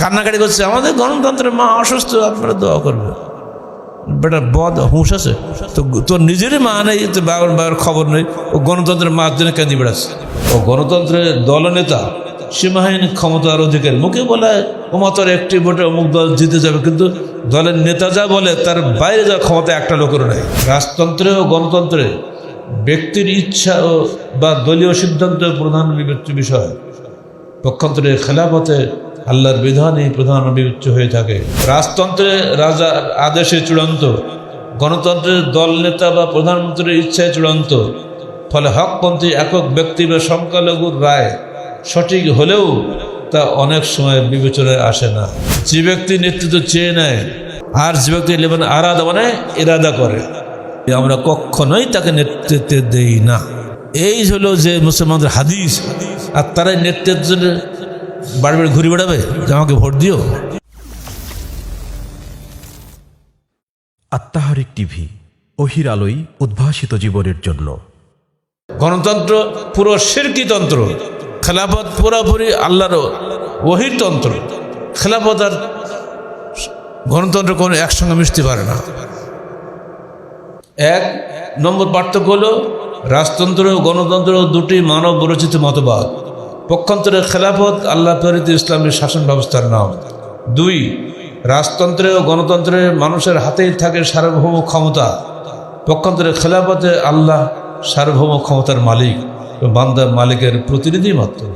কান্নাকাটি করছে, আমাদের গণতন্ত্রের মা অসুস্থ, আপনারা দোয়া করবে বেটা, বদ, হুঁশ আছে। তো তোর নিজেরই মা নেই, তো বাবার বাবার খবর নেই। ও গণতন্ত্রের মার জন্য কেঁদে বেড়াচ্ছে ও গণতন্ত্রের দলনেতা, সীমাহীন ক্ষমতার অধিকার, মুখে বলে ওমাতর একটি ভোটে অমুক দল জিতে যাবে। কিন্তু দলের নেতা যা বলে, তার বাইরে যা ক্ষমতা একটা লোকেরও নেই। রাজতন্ত্রে ও গণতন্ত্রে ব্যক্তির ইচ্ছা ও বা দলীয় সিদ্ধান্ত প্রধান বিবেচ্য বিষয় পক্ষান্তরে খেলাফতে আল্লাহর বিধানই প্রধান বিবেচ্য হয়ে থাকে। রাজতন্ত্রে রাজার আদেশে চূড়ান্ত। গণতন্ত্রের দল, নেতা বা প্রধানমন্ত্রীর ইচ্ছায় চূড়ান্ত। ফলে হকপন্থী একক ব্যক্তি বা সংখ্যালঘুর রায় সঠিক হলেও তা অনেক সময় বিবেচনায় আসে না। যে ব্যক্তি নেতৃত্ব চেয়ে নেয় আর যে ব্যক্তি লেবেন আরাদা মানে ইরাদা করে আমরা কখনোই তাকে নেতৃত্বে দেই না। এই হলো যে মুসলমানদের হাদিস। আর তারাই নেতৃত্বের বাড়ি বাড়ি ঘুরে বেড়াবে? আমাকে ভোট দিও? আত্মাহারিক টিভি অহির আলোই উদ্ভাসিত জীবনের জন্য। গণতন্ত্র পুরো সিরকি তন্ত্র। খেলাফত পুরোপুরি আল্লাহর ওহির তন্ত্র। খেলাফত আর গণতন্ত্র কোনো একসঙ্গে মিশতে পারে না। এক নম্বর পার্থক্য হলো রাজতন্ত্র ও গণতন্ত্র দুটি মানব রচিত মতবাদ। পক্ষান্তরে খেলাফত, আল্লাহ প্রেরিত ইসলামের শাসন ব্যবস্থার নাম। দুই, রাজতন্ত্রে ও গণতন্ত্রে মানুষের হাতেই থাকে সার্বভৌম ক্ষমতা। পক্ষান্তরে খেলাফতে আল্লাহ সার্বভৌম ক্ষমতার মালিক বান্দা মালিকের প্রতিনিধি মাত্র।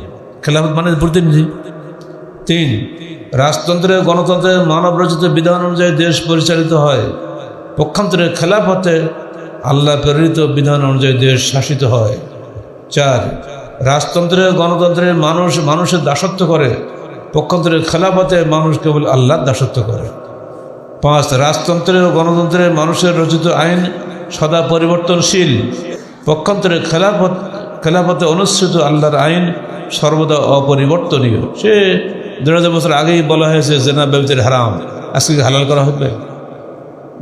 খেলাফত মানে প্রতিনিধি। তিন, রাজতন্ত্রে গণতন্ত্রে মানব রচিত বিধান অনুযায়ী দেশ পরিচালিত হয়। পক্ষান্তরে খেলাফতে আল্লাহ প্রেরিত বিধান অনুযায়ী দেশ শাসিত হয়। চার রাজতন্ত্রে গণতন্ত্রের মানুষ মানুষের দাসত্ব করে। পক্ষান্তরে খেলাফতে মানুষ কেবল আল্লাহর দাসত্ব করে। পাঁচ, রাজতন্ত্রের ও গণতন্ত্রে মানুষের রচিত আইন সদা পরিবর্তনশীল। পক্ষান্তরে খেলাফত, খেলাফতে অনুসৃত আল্লাহর আইন সর্বদা অপরিবর্তনীয়। সে দেড় হাজার বছর আগেই বলা হয়েছে, জেনা ব্যবচার হারাম। আজকে হালাল করা হবে?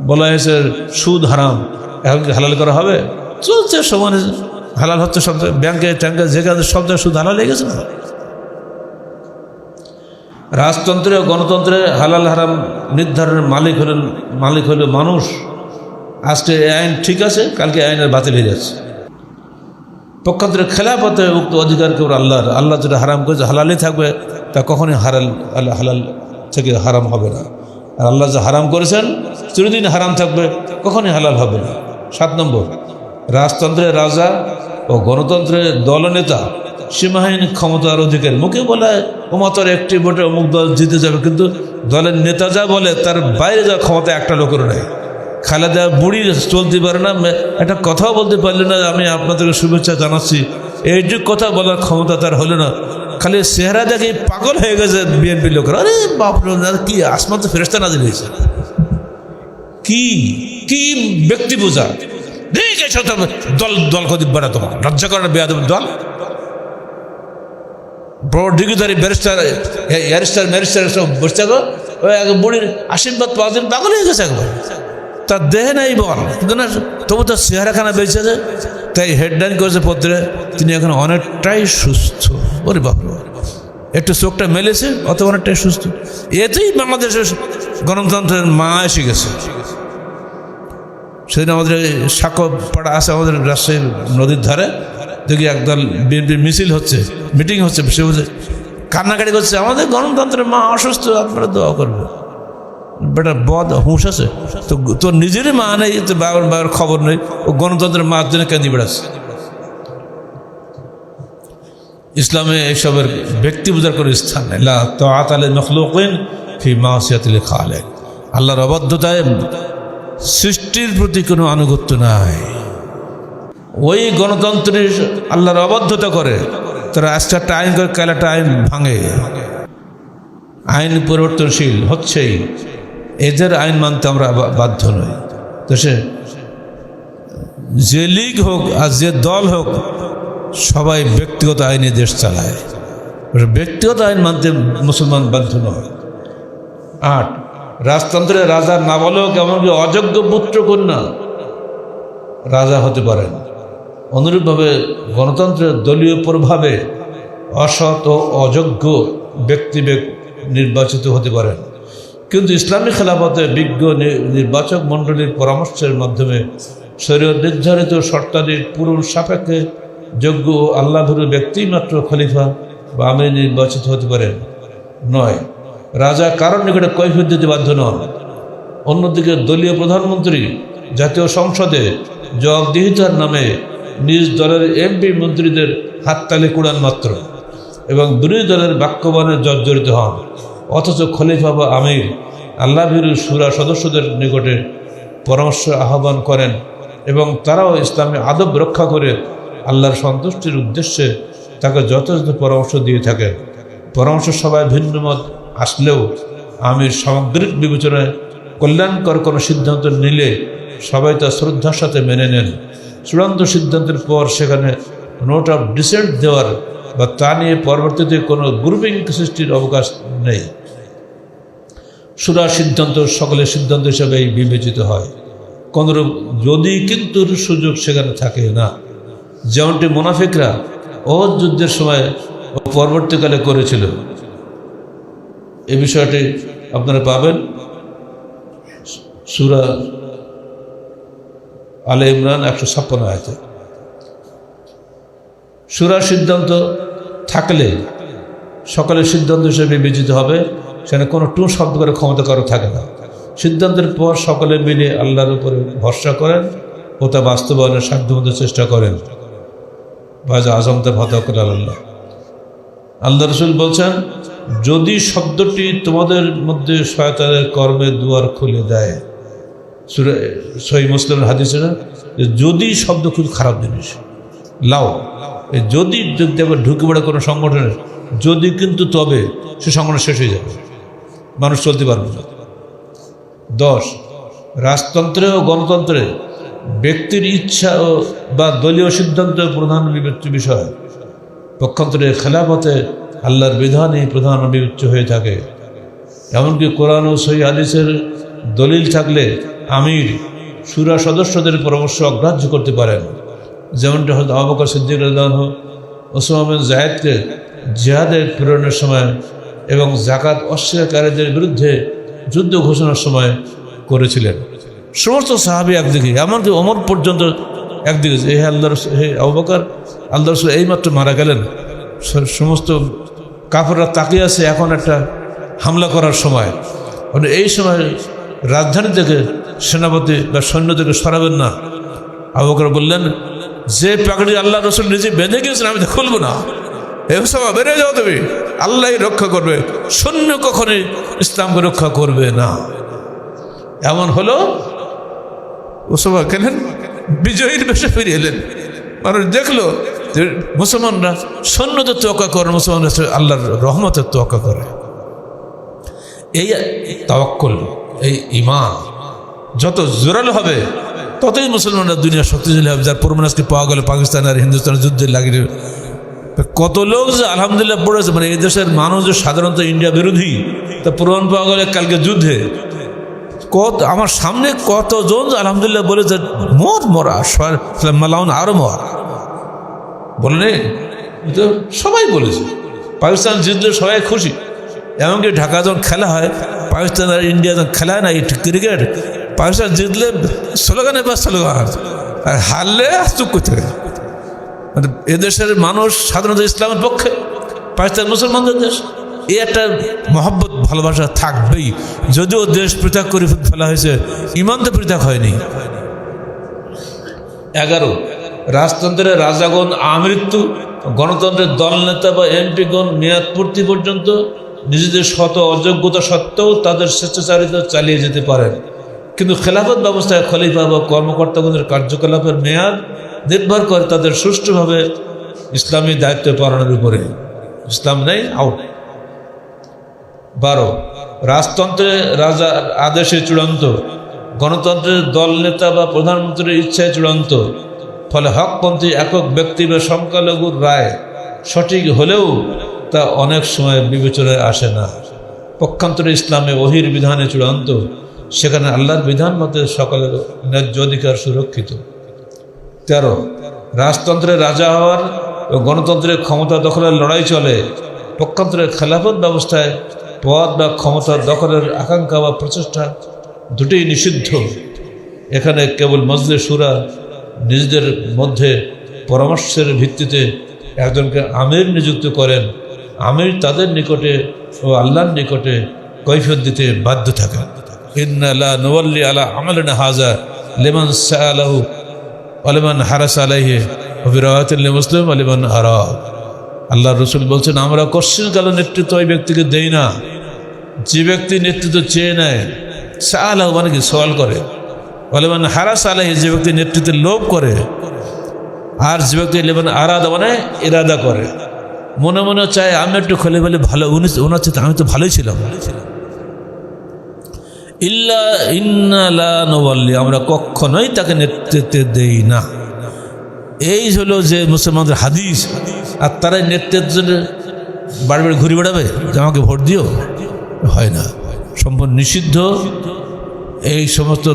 বলা হয়েছে, সুদ হারাম। এখন কি হালাল করা হবে? চলছে সমানে হালাল হচ্ছে সব ব্যাংকে ট্যাঙ্কে যেখানে সব জায়গায় শুধু হালাল হয়ে গেছে না? রাজতন্ত্রে ও গণতন্ত্রে হালাল হারাম নির্ধারণের মালিক হলেন, মালিক হলো মানুষ। আজকে আইন ঠিক আছে, কালকে আইনের বাতিল হয়ে যাচ্ছে। পক্ষান্তরে খেলাপথে উক্ত অধিকার কেউ আল্লাহর। আল্লাহ যেটা হারাম করেছে, হালালই থাকবে, তা কখনই হারাল আল্লাহ হালাল থেকে হারাম হবে না। আর আল্লাহ যে হারাম করেছেন, চিরদিন হারাম থাকবে, কখনই হালাল হবে না। সাত নম্বর রাজতন্ত্রের রাজা ও গণতন্ত্রের দলনেতা সীমাহীন ক্ষমতার অধিকার। মুখে বলে ওমাতর একটি ভোটে অমুক দল জিতে যাবে, কিন্তু দলের নেতা যা বলে, তার বাইরে যা ক্ষমতা একটা লোকের নেই। খালেদা বুড়ি চলতে পারে না একটা কথাও বলতে পারলে না, আমি আপনাদেরকে শুভেচ্ছা জানাচ্ছি। এইটুক কথা বলার ক্ষমতা তার হলো না। খালি চেহারা দেখে পাগল হয়ে গেছে বিএনপি লোকের। আরে বাপরে কি, আসমান তো ফেরস্তা না দিয়েছে কি কি ব্যক্তি বোঝা? ঠিক আছে দল দল কদি বেড়া তোমার? লজ্জা করে বেয়া দল? বড় ডিগ্রিধারী ব্যারিস্টার অ্যারিস্টার ম্যারিস্টার সব বসে থাকো ওই এক বুড়ির আশীর্বাদ পাওয়া দিন পাগল হয়ে গেছে একবার। তার দেহে নাই বল। কিন্তু না, তবু তার চেহারাখানা বেঁচে আছে তাই হেডলাইন করেছে পত্রে, তিনি এখন অনেকটাই সুস্থ। ওরে বাপরে। বাপ। একটু চোখটা মেলেছে অত অনেকটাই সুস্থ। এতেই বাংলাদেশের গণতন্ত্রের মা এসে গেছে। সেদিন আমাদের সাঁকো পাড়া আছে আমাদের রাজশাহী নদীর ধারে। দেখি একদল বিএনপির মিছিল হচ্ছে, মিটিং হচ্ছে, সে বলছে কান্নাকাটি করছে, আমাদের গণতন্ত্রের মা অসুস্থ, আপনারা দোয়া করবে বেটা, বদ, হুঁশ আছে। তো তোর নিজেরই মা নেই তো বাবার বাবার খবর নেই। ও গণতন্ত্রের মার জন্য কেঁদে বেড়াচ্ছে ইসলামে এইসবের ব্যক্তি বোঝার কোনো স্থান নেই। তো আতালে মখলুকিন ফি মাসিয়াতিল খালে আল্লাহর অবাধ্যতায় সৃষ্টির প্রতি কোনো আনুগত্য নাই। ওই গণতন্ত্রের আল্লাহর অবাধ্যতা করে, তারা আজকে একটা আইন করে কাল আইন ভাঙে। আইন পরিবর্তনশীল হচ্ছেই। এদের আইন মানতে আমরা বাধ্য নই। তো সে, যে লীগ হোক আর যে দল হোক, সবাই ব্যক্তিগত আইনে দেশ চালায়। ব্যক্তিগত আইন মানতে মুসলমান বাধ্য নয়। আট রাজতন্ত্রের রাজার নাবালক এমনকি অযোগ্য পুত্র কন্যা? রাজা হতে পারেন। অনুরূপভাবে গণতন্ত্রের দলীয় প্রভাবে অসৎ ও অযোগ্য ব্যক্তি নির্বাচিত হতে পারেন। কিন্তু ইসলামী খেলাফতে বিজ্ঞ নি- নির্বাচক মণ্ডলীর পরামর্শের মাধ্যমে শরীর নির্ধারিত শর্তাদির পূরণ সাপেক্ষে যোগ্য ও আল্লাহভীরু ব্যক্তিই মাত্র খলিফা বা আমির নির্বাচিত হতে পারেন। নয় রাজা কারণ নিকটে কৈফিয়ত দিতে বাধ্য নন। অন্যদিকে দলীয় প্রধানমন্ত্রী জাতীয় সংসদে জবাবদিহিতার নামে নিজ দলের এমপি মন্ত্রীদের হাততালি কুড়ান মাত্র এবং বিরোধী দলের বাক্যবানে জর্জরিত হন। অথচ খলিফা বা আমির আল্লাহ সুরা সদস্যদের নিকটে পরামর্শ আহ্বান করেন এবং তারাও ইসলামী আদব রক্ষা করে আল্লাহর সন্তুষ্টির উদ্দেশ্যে তাকে যথাযথ পরামর্শ দিয়ে থাকেন। পরামর্শ সভায় ভিন্ন মত আসলেও আমি সামগ্রিক বিবেচনায় কল্যাণকর কোনো সিদ্ধান্ত নিলে সবাই তা শ্রদ্ধার সাথে মেনে নেন। চূড়ান্ত সিদ্ধান্তের পর সেখানে নোট অফ ডিসেন্ট দেওয়ার বা তা নিয়ে পরবর্তীতে কোনো গ্রুপিং সৃষ্টির অবকাশ নেই। সুরা সিদ্ধান্ত সকলের সিদ্ধান্ত হিসাবেই বিবেচিত হয়। কোনরূপ যদি কিন্তু সুযোগ সেখানে থাকে না। যেমনটি মোনাফিকরা ও যুদ্ধের সময় পরবর্তীকালে করেছিল। এই বিষয়টি আপনারা পাবেন। সুরা আলে ইমরান একশো ছাপ্পান্ন আয়তে। সুরার সিদ্ধান্ত থাকলে সকলের সিদ্ধান্ত হিসেবে বিবেচিত হবে, সেখানে কোনো টু শব্দ করে ক্ষমতা কারও থাকে না। সিদ্ধান্তের পর সকলে মিলে আল্লাহর উপরে ভরসা করেন ও তা বাস্তবায়নের সাধ্যমতো চেষ্টা করেন। বাজ আজমতে ভাতাকুল আল্লাহ। আল্লাহ রসুল বলছেন যদি শব্দটি তোমাদের মধ্যে শয়তানের কর্মে দুয়ার খুলে দেয় সহি মুসলিমের হাদিসে না যদি শব্দ খুব খারাপ জিনিস, লাও যদি যদি একবার ঢুকে পড়ে কোনো সংগঠনের, যদি কিন্তু তবে সে সংগঠন শেষ হয়ে যাবে, মানুষ চলতে পারবে না। দশ, রাজতন্ত্রে ও গণতন্ত্রে ব্যক্তির ইচ্ছা ও বা দলীয় সিদ্ধান্ত প্রধান বিবেচ্য বিষয়, পক্ষান্তরে খেলাফতে আল্লাহর বিধানই প্রধান বিবেচ্য হয়ে থাকে। এমনকি কোরআন ও সহি হাদিসের দলিল থাকলে আমির, সুরা সদস্যদের পরামর্শ অগ্রাহ্য করতে পারেন। যেমনটা হয়তো আবকর সিদ্দিক ওসমান জাহেদকে জিহাদের প্রেরণের সময় এবং জাকাত অস্বীকারীদের বিরুদ্ধে যুদ্ধ ঘোষণার সময় করেছিলেন। সমস্ত সাহাবি একদিকে, এমনকি অমর পর্যন্ত একদিকে হে আল্লাহ হে আবকার আল্লাহ রসুল এইমাত্র মারা গেলেন। সমস্ত কাপড়রা তাকিয়ে আছে এখন একটা হামলা করার সময়। মানে এই সময় রাজধানী থেকে সেনাপতি বা সৈন্য থেকে সরাবেন না। আবকার বললেন, যে পাগড়ি আল্লাহ রসুল নিজে বেঁধে গিয়েছেন, আমি তো খুলবো না। এ সভা বেড়ে যাও তুমি। আল্লাহ রক্ষা করবে। সৈন্য কখনোই ইসলামকে রক্ষা করবে না। এমন হলো। ওসবা কেনেন? বিজয়ীর বেশে ফিরে এলেন। মানুষ দেখল মুসলমানরা সৈন্যদের তোয়াক্কা করে, মুসলমানরা আল্লাহর রহমতের তোয়াক্কা করে। এই তাওয়াক্কল, এই ইমান যত জোরালো হবে, ততই মুসলমানরা দুনিয়া শক্তিশালী হবে। যার আজকে পাওয়া গেল পাকিস্তান আর হিন্দুস্তানের যুদ্ধে লাগিয়ে। কত লোক যে আলহামদুলিল্লাহ পড়েছে মানে এই দেশের মানুষ যে সাধারণত ইন্ডিয়া বিরোধী তা প্রমাণ পাওয়া গেলে কালকে যুদ্ধে। কত, আমার সামনে কতজন, আলহামদুলিল্লাহ বলেছে মর। মরা মালাউন আরও মর। বলে তো সবাই বলেছে। পাকিস্তান জিতলে সবাই খুশি। এমনকি ঢাকা যখন খেলা হয়, পাকিস্তান আর ইন্ডিয়া যখন খেলা হয় না, এই ক্রিকেট, পাকিস্তান জিতলে স্লোগানে বা স্লোগান আর হারলে চুপ করতে মানে এদেশের মানুষ সাধারণত ইসলামের পক্ষে, পাকিস্তান মুসলমানদের দেশ। এই একটা মহব্বত, ভালোবাসা থাকবেই। যদিও দেশ পৃথক করে ফেলা হয়েছে, ইমান তো পৃথক হয়নি। এগারো, রাজতন্ত্রের রাজাগণ আমৃত্যু, গণতন্ত্রের দলনেতা বা এমপিগণ মেয়াদ পূর্তি পর্যন্ত নিজেদের শত অযোগ্যতা সত্ত্বেও তাদের স্বেচ্ছাচারিতা চালিয়ে যেতে পারেন। কিন্তু খেলাফত ব্যবস্থায় খলিফা বা কর্মকর্তাগণের কার্যকলাপের মেয়াদ নির্ভর করে তাদের সুষ্ঠুভাবে ইসলামী দায়িত্ব পালনের উপরে। ইসলাম নেই আউট বারো। রাজতন্ত্রে রাজার আদেশে চূড়ান্ত। গণতন্ত্রের দল, নেতা বা প্রধানমন্ত্রীর ইচ্ছায় চূড়ান্ত। ফলে হকপন্থী একক ব্যক্তি বা সংখ্যালঘুর রায় সঠিক হলেও তা অনেক সময় বিবেচনায় আসে না। পক্ষান্তরে ইসলামে ওহির বিধানে চূড়ান্ত। সেখানে আল্লাহর বিধান মতে সকলের ন্যায্য অধিকার সুরক্ষিত। তেরো। রাজতন্ত্রের রাজা হওয়ার ও গণতন্ত্রের ক্ষমতা দখলের লড়াই চলে। পক্ষান্তরের খেলাফত ব্যবস্থায় পদ বা ক্ষমতার দখলের আকাঙ্ক্ষা বা প্রচেষ্টা দুটোই নিষিদ্ধ। এখানে কেবল মসজিদে সুরা নিজেদের মধ্যে পরামর্শের ভিত্তিতে একজনকে আমির নিযুক্ত করেন। আমির তাদের নিকটে ও আল্লাহর নিকটে কৈফিয়ত দিতে বাধ্য নওয়াল্লি আলা লিমান আলিমান আল্লাহ রসুল বলছেন, আমরা কশ্চিন কালো নেতৃত্ব ওই ব্যক্তিকে দেই না। যে ব্যক্তি নেতৃত্ব চেয়ে নেয় সাআলাহু মানে কি সওয়াল করে। আলিমান হারাস আলাইহি যে ব্যক্তি নেতৃত্বের লোভ করে, আর যে ব্যক্তি লেবান আরাদা মানে ইরাদা করে। মনে মনে চায়, আমি একটু খোলে বলে ভালো উনি আমি তো ভালোই ছিলাম। ইল্লা ইন্নালা আমরা কখনোই তাকে নেতৃত্বে দেই না। এই হলো যে মুসলমানদের হাদিস। আর তারাই নেতৃত্বের বাড়ি বাড়ি ঘুরে বেড়াবে? যে আমাকে ভোট দিও? হয় না। সম্পূর্ণ নিষিদ্ধ। এই সমস্ত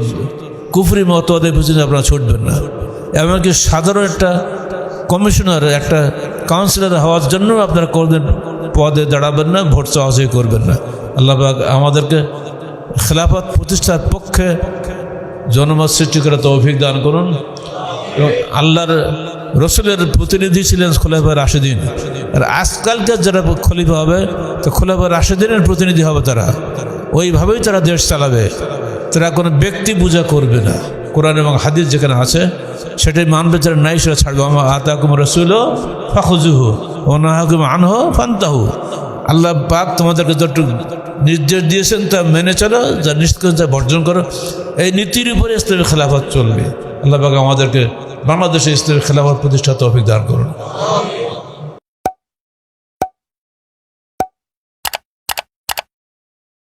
কুফরি মতবাদের পিছনে আপনারা ছুটবেন না। এমনকি সাধারণ একটা কমিশনার, একটা কাউন্সিলর হওয়ার জন্য আপনারা করবেন পদে দাঁড়াবেন না, ভোট চাওয়াচাই করবেন না। আল্লাহ আমাদেরকে খেলাফত প্রতিষ্ঠার পক্ষে জনমত সৃষ্টি করে তৌফিক দান করুন এবং আল্লাহর রসুলের প্রতিনিধি ছিলেন খোলাফা রাশেদিন। আর আজকালকার যারা খলিফা হবে, তো খোলাফা রাশেদিনের প্রতিনিধি হবে তারা। ওইভাবেই তারা দেশ চালাবে। তারা কোনো ব্যক্তি পূজা করবে না। কোরআন এবং হাদিস যেখানে আছে, সেটাই মানবে যারা নাই, সেটা ছাড়বে। আমার আতাকুম রসুল ফাখুজুহু ওনাহাকুম আনহ ফান্তাহু। আল্লাহ পাক তোমাদেরকে যতটুকু নির্দেশ দিয়েছেন, তা মেনে চলো, যা নিষ্কর্ষ, যা বর্জন করো। এই নীতির উপরে ইসলামের খেলাফত চলবে। আল্লাহ আমাদেরকে বাংলাদেশে ইসলামের খেলাফত প্রতিষ্ঠা তৌফিক দান করুন।